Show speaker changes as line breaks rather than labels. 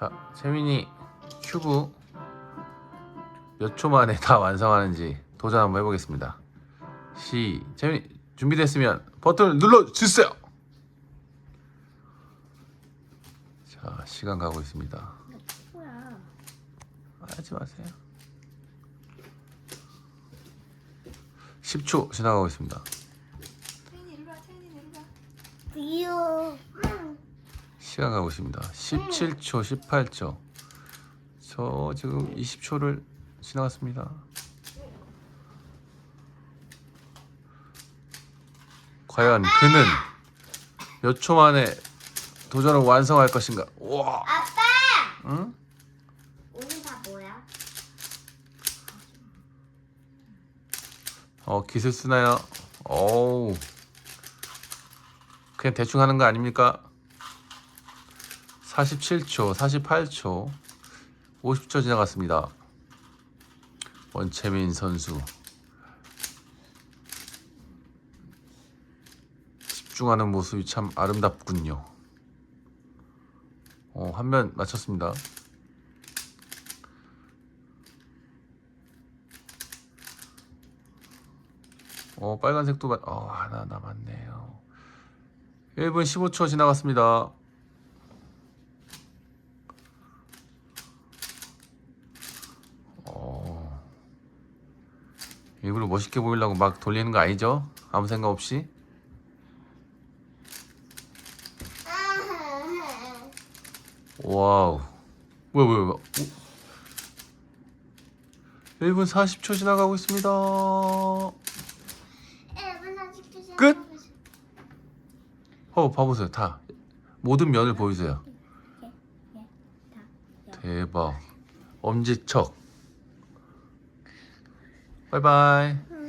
자, 재민이 큐브 몇 초 만에 다 완성하는지 도전 한번 해보겠습니다. 시, 재민이 준비됐으면 버튼을 눌러 주세요. 자, 시간 가고 있습니다.
뭐야?
하지 마세요. 10초 지나가고 있습니다.
채인이 이리 와, 채인이 이리 와.
비유.
시간 가고 있습니다. 17초, 18초. 저 지금 20초를 지나갔습니다. 과연 그는 몇 초 만에 도전을 완성할 것인가? 와,
아빠!
응?
오늘 다 뭐야?
어 기술 쓰나요? 어우, 그냥 대충 하는 거 아닙니까? 47초, 48초, 50초 지나갔습니다. 원채민 선수 집중하는 모습이 참 아름답군요. 어, 한 면 맞췄습니다. 어, 빨간색도 맞... 어, 하나 남았네요. 1분 15초 지나갔습니다. 일부러 멋있게 보이려고 막 돌리는 거 아니죠? 아무 생각 없이? 와우. 뭐야, 뭐야, 뭐야. 오. 1분 40초 지나가고 있습니다. 끝? 어, 봐보세요. 다. 모든 면을 보여주세요. 대박. 엄지척. 바이바이.